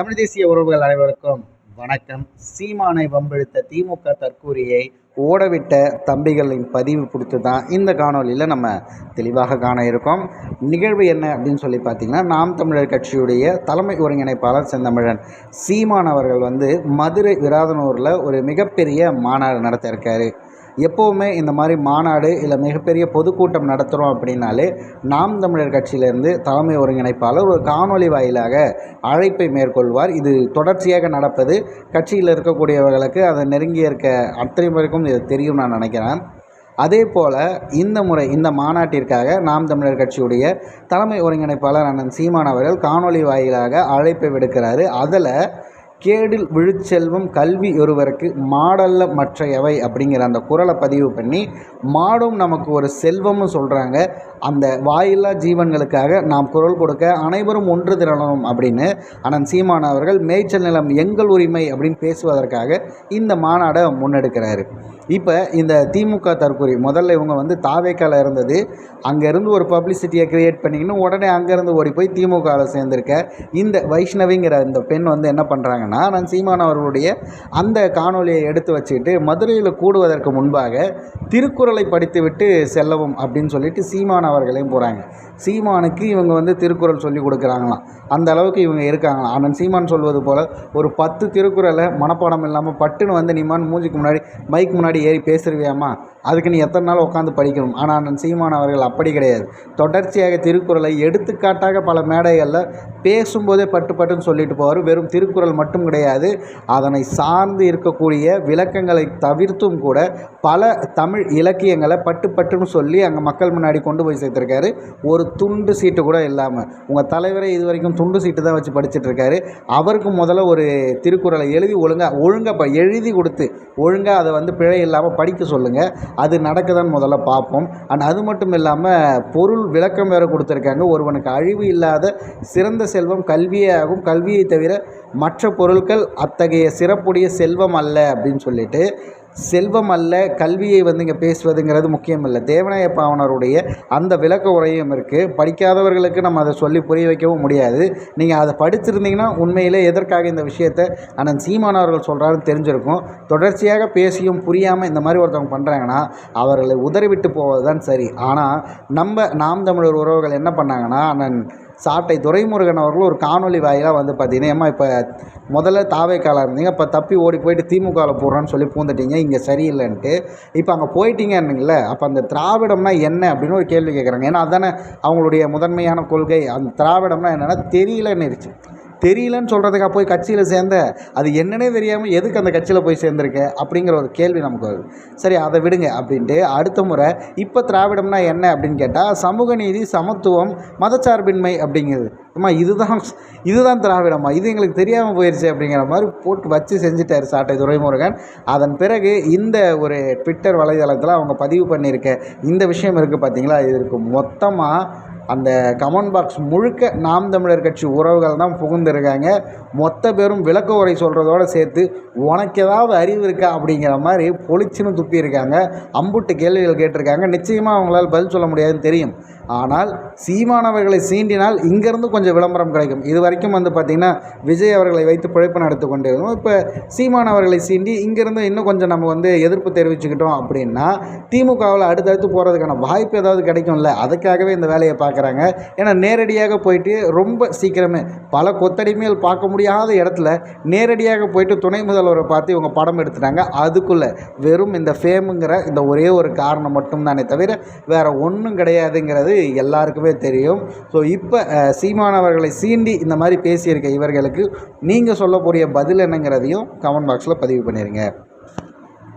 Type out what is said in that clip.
தமிழ் தேசிய உறவுகள் அனைவருக்கும் வணக்கம். சீமானை வம்பிழுத்த திமுக தற்கூரியை ஓடவிட்ட தம்பிகளின் பதிவு கொடுத்து தான் இந்த காணொலியில் நம்ம தெளிவாக காண இருக்கோம். நிகழ்வு என்ன அப்படின்னு சொல்லி பார்த்தீங்கன்னா நாம் தமிழர் கட்சியுடைய தலைமை ஒருங்கிணைப்பாளர் செந்தமிழன் சீமான் அவர்கள் வந்து மதுரை விராதனூரில் ஒரு மிகப்பெரிய மாநாடு நடத்த இருக்காரு. எப்போவுமே இந்த மாதிரி மாநாடு இல்லை மிகப்பெரிய பொதுக்கூட்டம் நடத்துகிறோம் அப்படின்னாலே நாம் தமிழர் கட்சியிலேருந்து தலைமை ஒருங்கிணைப்பாளர் ஒரு காணொலி வாயிலாக அழைப்பை மேற்கொள்வார். இது தொடர்ச்சியாக நடப்பது. கட்சியில் இருக்கக்கூடியவர்களுக்கு அதை நெருங்கி இருக்க அத்தனை பேருக்கும் இது தெரியும் நான் நினைக்கிறேன். அதே போல் இந்த முறை இந்த மாநாட்டிற்காக நாம் தமிழர் கட்சியுடைய தலைமை ஒருங்கிணைப்பாளர் அண்ணன் சீமான் அவர்கள் காணொலி வாயிலாக அழைப்பை விடுக்கிறாரு. அதில் கேடில் விழுச்செல்வம் கல்வி ஒருவருக்கு மாடல்ல மற்ற எவை அப்படிங்கிற அந்த குரலை பதிவு பண்ணி மாடும் நமக்கு ஒரு செல்வம்னு சொல்கிறாங்க அந்த வாயில்லா ஜீவன்களுக்காக நாம் குரல் கொடுக்க அனைவரும் ஒன்று திரளணும் அப்படின்னு அனந்த் சீமான் அவர்கள் மேய்ச்சல் நிலம் எங்கள் உரிமை அப்படின்னு பேசுவதற்காக இந்த மாநாடை முன்னெடுக்கிறாரு. இப்போ இந்த திமுக தற்கொலை முதல்ல இவங்க வந்து தாவேக்கால இருந்தது. அங்கேருந்து ஒரு பப்ளிசிட்டியை க்ரியேட் பண்ணிக்கின்னு உடனே அங்கேருந்து ஓடி போய் திமுகவில் சேர்ந்துருக்க இந்த வைஷ்ணவிங்கிற இந்த பெண் வந்து என்ன பண்ணுறாங்கன்னா நான் சீமான் அவர்களுடைய அந்த காணொலியை எடுத்து வச்சுக்கிட்டு மதுரையில் கூடுவதற்கு முன்பாக திருக்குறளை படித்துவிட்டு செல்லவும் அப்படின்னு சொல்லிட்டு சீமான் அவர்களையும் போகிறாங்க சீமானுக்கு இவங்க வந்து திருக்குறள் சொல்லி கொடுக்குறாங்களாம். அந்த அளவுக்கு இவங்க இருக்காங்களாம். அண்ணன் சீமான் சொல்வது போல் ஒரு பத்து திருக்குறளை மனப்பாடம் இல்லாமல் பட்டுன்னு வந்து நீமான் மூஞ்சிக்கு முன்னாடி மைக் முன்னாடி ஏறி பேசுருவியாமா அதுக்கு நீ எத்தனை நாள் உட்காந்து படிக்கணும்? ஆனால் அண்ணன் சீமான் அவர்கள் அப்படி கிடையாது. தொடர்ச்சியாக திருக்குறளை எடுத்துக்காட்டாக பல மேடைகளில் பேசும்போதே பட்டு பட்டுன்னு சொல்லிட்டு போவார். வெறும் திருக்குறள் மட்டும் கிடையாது. அதனை சார்ந்து இருக்கக்கூடிய விளக்கங்களை தவிர்த்தும் கூட பல தமிழ் இலக்கியங்களை பட்டு பட்டுன்னு சொல்லி அங்கே மக்கள் முன்னாடி கொண்டு போய் சேர்த்துருக்காரு. ஒரு துண்டு சீட்டு கூட இல்லாமல் உங்கள் தலைவரை இது வரைக்கும் துண்டு சீட்டு தான் வச்சு படிச்சுட்டு இருக்காரு அவருக்கு முதல்ல ஒரு திருக்குறளை எழுதி ஒழுங்காக ஒழுங்காக எழுதி கொடுத்து ஒழுங்காக அதை வந்து பிழை இல்லாமல் படிக்க சொல்லுங்கள் அது நடக்குதான்னு முதல்ல பார்ப்போம். அண்ட் அது மட்டும் இல்லாமல் பொருள் விளக்கம் வேறு கொடுத்துருக்காங்க. ஒருவனுக்கு அழிவு இல்லாத சிறந்த செல்வம் கல்வியே ஆகும். கல்வியை தவிர மற்ற பொருட்கள் அத்தகைய சிறப்புடைய செல்வம் அல்ல அப்படின்னு சொல்லிட்டு செல்வம் அல்ல கல்வியை வந்து இங்கே பேசுவதுங்கிறது முக்கியம் இல்லை தேவநாய பாவனருடைய அந்த விளக்க உரையும் இருக்குது படிக்காதவர்களுக்கு நம்ம அதை சொல்லி புரிய வைக்கவும் முடியாது. நீங்கள் அதை படிச்சிருந்தீங்கன்னா உண்மையிலே எதற்காக இந்த விஷயத்தை அண்ணன் சீமான் அவர்கள் சொல்கிறாருன்னு தெரிஞ்சிருக்கும். தொடர்ச்சியாக பேசியும் புரியாமல் இந்த மாதிரி ஒருத்தவங்க பண்ணுறாங்கன்னா அவர்களை உதறிவிட்டு போவது தான் சரி. ஆனால் நம்ம நாம் தமிழர் உறவுகள் என்ன பண்ணாங்கன்னா அண்ணன் சாட்டை துரைமுருகன் அவர்களும் ஒரு காணொலி வாயிலாக வந்து பார்த்தீங்கன்னா ஏம்மா இப்போ முதல்ல தாவைக்காலாக இருந்தீங்க இப்போ தப்பி ஓடி போயிட்டு திமுகவில் போடுறோன்னு சொல்லி பூந்துட்டீங்க இங்கே சரியில்லைன்ட்டு. இப்போ அங்கே போயிட்டீங்கன்னுங்கள அப்போ அந்த திராவிடம்னா என்ன? அப்படின்னு ஒரு கேள்வி கேட்குறாங்க. ஏன்னா அதுதானே அவங்களுடைய முதன்மையான கொள்கை. அந்த திராவிடம்னா என்னென்னா தெரியலன்னு தெரியலன்னு சொல்கிறதுக்காக போய் கட்சியில் சேர்ந்த? அது என்னன்னே தெரியாமல் எதுக்கு அந்த கட்சியில் போய் சேர்ந்துருக்க? அப்படிங்கிற ஒரு கேள்வி நமக்கு வருது. சரி அதை விடுங்க அப்படின்ட்டு அடுத்த முறை இப்போ திராவிடம்னா என்ன அப்படின்னு கேட்டால் சமூக நீதி சமத்துவம் மதச்சார்பின்மை அப்படிங்கிறது அம்மா இதுதான் இதுதான் திராவிடம்மா. இது எங்களுக்கு தெரியாமல் போயிடுச்சு அப்படிங்கிற மாதிரி போட்டு வச்சு செஞ்சுட்டார் சாட்டை துரைமுருகன். அதன் பிறகு இந்த ஒரு ட்விட்டர் வலைதளத்தில் அவங்க பதிவு பண்ணியிருக்க இந்த விஷயம் இருக்குது பார்த்தீங்களா இதற்கு மொத்தமாக அந்த கமெண்ட் பாக்ஸ் முழுக்க நாம் தமிழர் கட்சி உறவுகள் தான் புகுந்துருக்காங்க. மொத்த பேரும் விளக்க உரை சொல்கிறதோடு சேர்த்து உனக்கு ஏதாவது அறிவு இருக்கா? அப்படிங்கிற மாதிரி பொழிச்சுன்னு துப்பியிருக்காங்க. அம்புட்டு கேள்விகள் கேட்டிருக்காங்க. நிச்சயமாக அவங்களால் பதில் சொல்ல முடியாதுன்னு தெரியும். ஆனால் சீமானவர்களை சீண்டினால் இங்கேருந்து கொஞ்சம் விளம்பரம் கிடைக்கும். இது வரைக்கும் வந்து பார்த்திங்கன்னா விஜய் அவர்களை வைத்து பிழைப்பு நடத்தி கொண்டு இருந்தோம் இப்போ சீமானவர்களை சீண்டி இங்கேருந்து இன்னும் கொஞ்சம் நம்ம வந்து எதிர்ப்பு தெரிவிச்சுக்கிட்டோம் அப்படின்னா திமுகவில் அடுத்தடுத்து போகிறதுக்கான வாய்ப்பு ஏதாவது கிடைக்கும்ல? அதுக்காகவே இந்த வேலையை பார்க்க பார்க்குறாங்க. ஏன்னா நேரடியாக போயிட்டு ரொம்ப சீக்கிரமே பல கொத்தடிமைகள் பார்க்க முடியாத இடத்துல நேரடியாக போயிட்டு துணை முதல்வரை பார்த்து இவங்க படம் எடுத்துட்டாங்க. அதுக்குள்ளே வெறும் இந்த ஃபேமுங்கிற இந்த ஒரே ஒரு காரணம் மட்டும்தானே தவிர வேறு ஒன்றும் கிடையாதுங்கிறது எல்லாருக்குமே தெரியும். ஸோ இப்போ சீமானவர்களை சீண்டி இந்த மாதிரி பேசியிருக்க இவர்களுக்கு நீங்கள் சொல்லக்கூடிய பதில் என்னங்கிறதையும் கமெண்ட் பாக்ஸில் பதிவு பண்ணிடுங்க